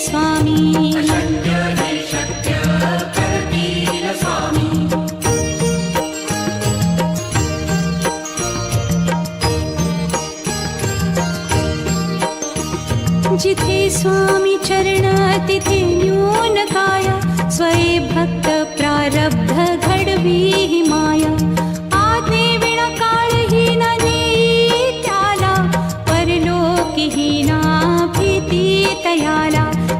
स्वामी। जिथे स्वामी चरण तिथे न्यून काया स्वये भक्त प्रारब्ध घडवी हि माया। आज्ञे विणा काळही न नेई त्याला परलोकीही ना भीती तयाला।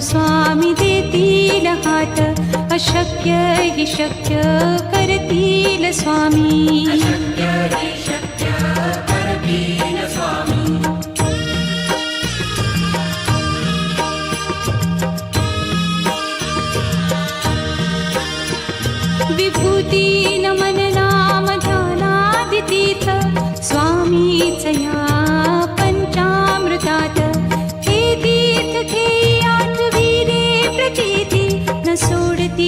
स्वामी देतील हात. अशक्य हि शक्य करतील स्वामी. विभूती नमन नाम ध्यानादितीत स्वामीच या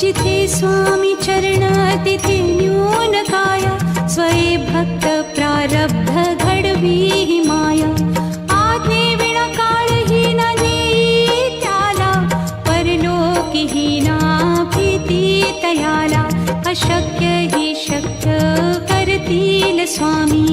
जिथे स्वामी चरण तिथे न्यून काया स्वये भक्त प्रारब्ध घडवी हि माया। आज्ञे विणा काळही न नेई त्याला परलोकीही ना भीती तयाला अशक्य हि शक्य करतील स्वामी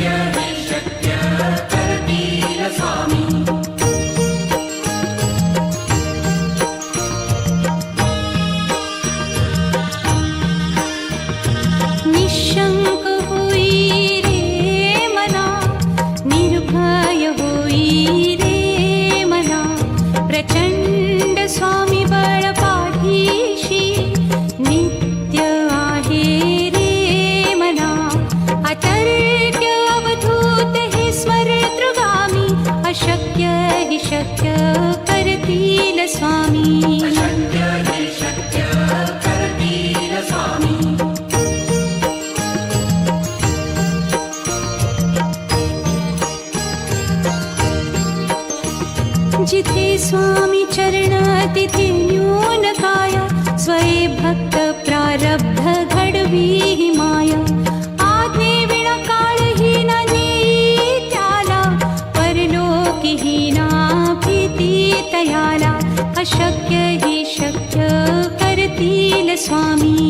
स्वामी चरण तिथे स्वये भक्त प्रारब्ध घडवी माया। आज्ञे विण काळ ही त्याला परलोकी ही ना भीती तयाला। अशक्य ही शक्य करतील स्वामी।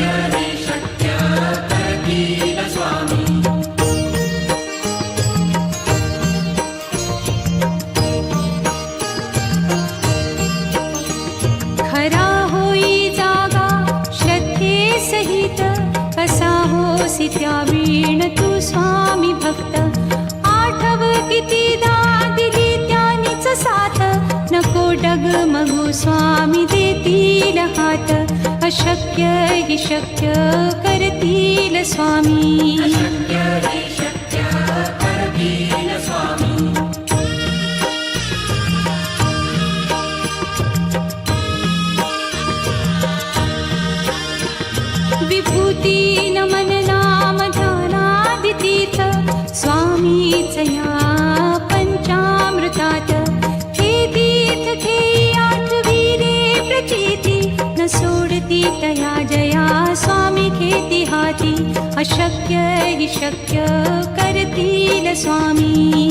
डगमगू स्वामी देतील हात अशक्य हि शक्य करतील स्वामी. विभूती नमन नाम ध्यानादितीथ स्वामीच या तया जया स्वामी खेती हाती। अशक्य हि शक्य करतील स्वामी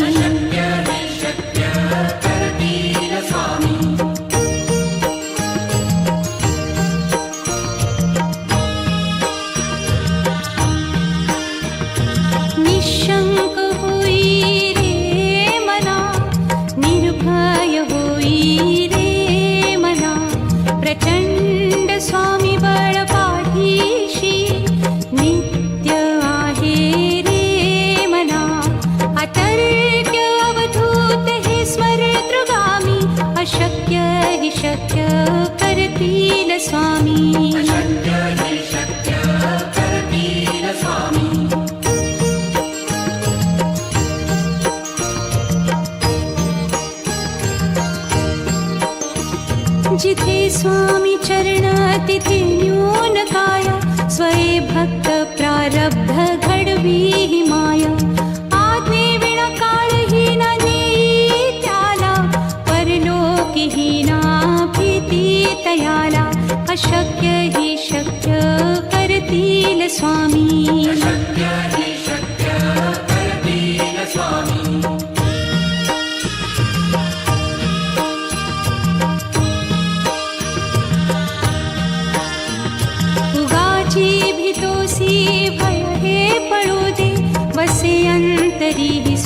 जिथे स्वामी चरण तिथे न्यून काय स्वये भक्त प्रारब्ध घडवी माया। आज्ञे विण काळ ही नेई त्याला परलोकी ही ना भीती तयाला अशक्य हि शक्य करतील स्वामी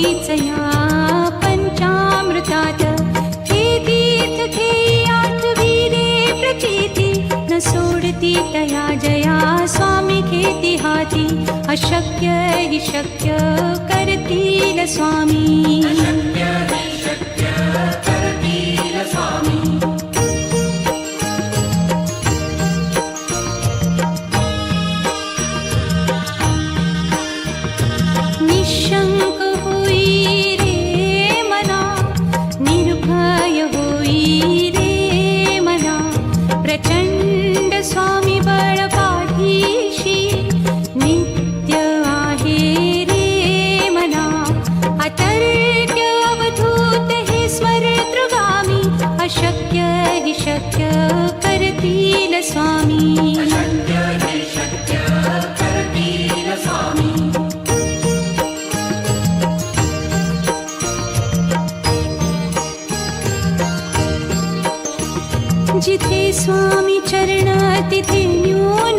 स्वामीच या पंचामृतात। हे तीर्थ खे आठविले प्रचिती न सोडती तया जया स्वामी खेती हाती। अशक्य हि शक्य करतील स्वामी। स्वामी। जिथे स्वामी चरणा तिथे न्यून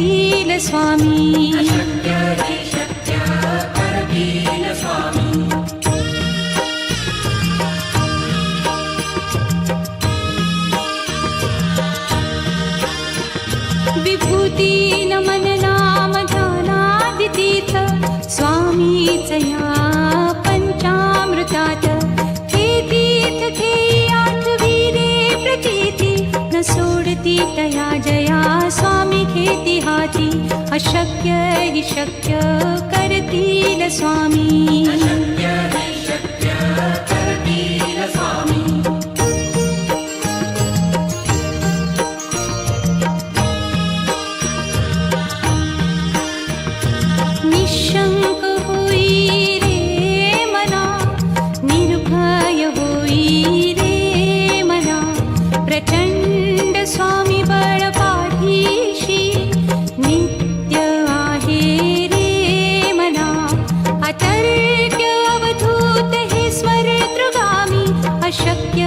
करतील स्वामी. विभूती नमन नाम ध्यानादितीर्थ स्वामीच या पंचामृतात हे तीर्थ खे सोडती तया जया स्वामी खेती हाती। अशक्य हि शक्य करतील स्वामी। निशंक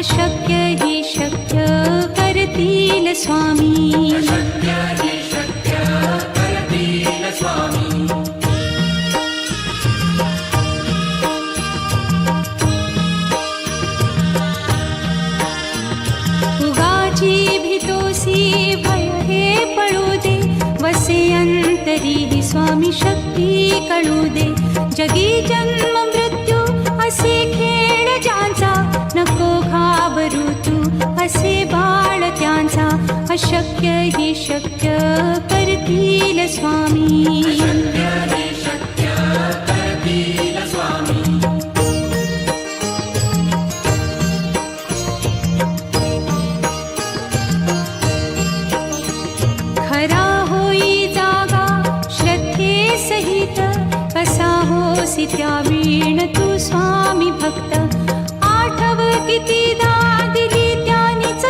अशक्य हि शक्य करतील स्वामी। दे वसे अन्तरि हि स्वामी शक्ति कळुदे। जगी जन्म मृत्यु असिख्य तू असे बाळ त्यांचा अशक्य ही शक्य करतील स्वामी. खरा होई जागा श्रद्धे सहित कसा होसी त्या वीण तू स्वामी भक्त. आठव कितीदा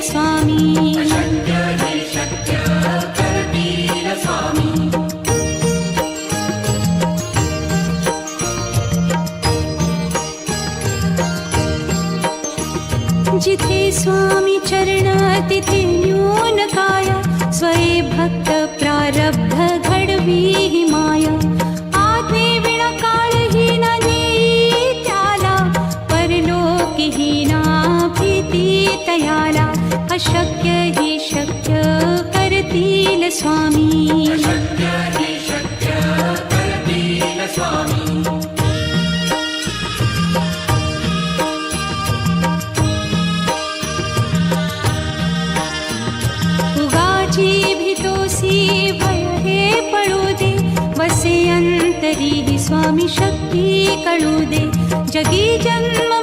स्वामी स्वामी तुगाजी भितो पडु वसे अन्तरि स्वामि शक्ति कळुदे। जगी जन्म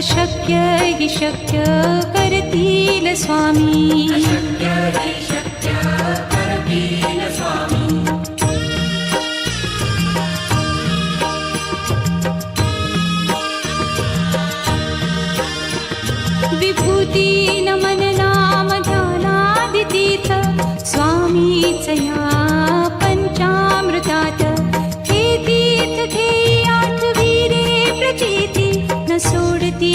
अशक्य हि शक्य करतील स्वामी। विभूती नमन नाम ध्यानादितीत स्वामीच या पंचामृतात हे तीर्थ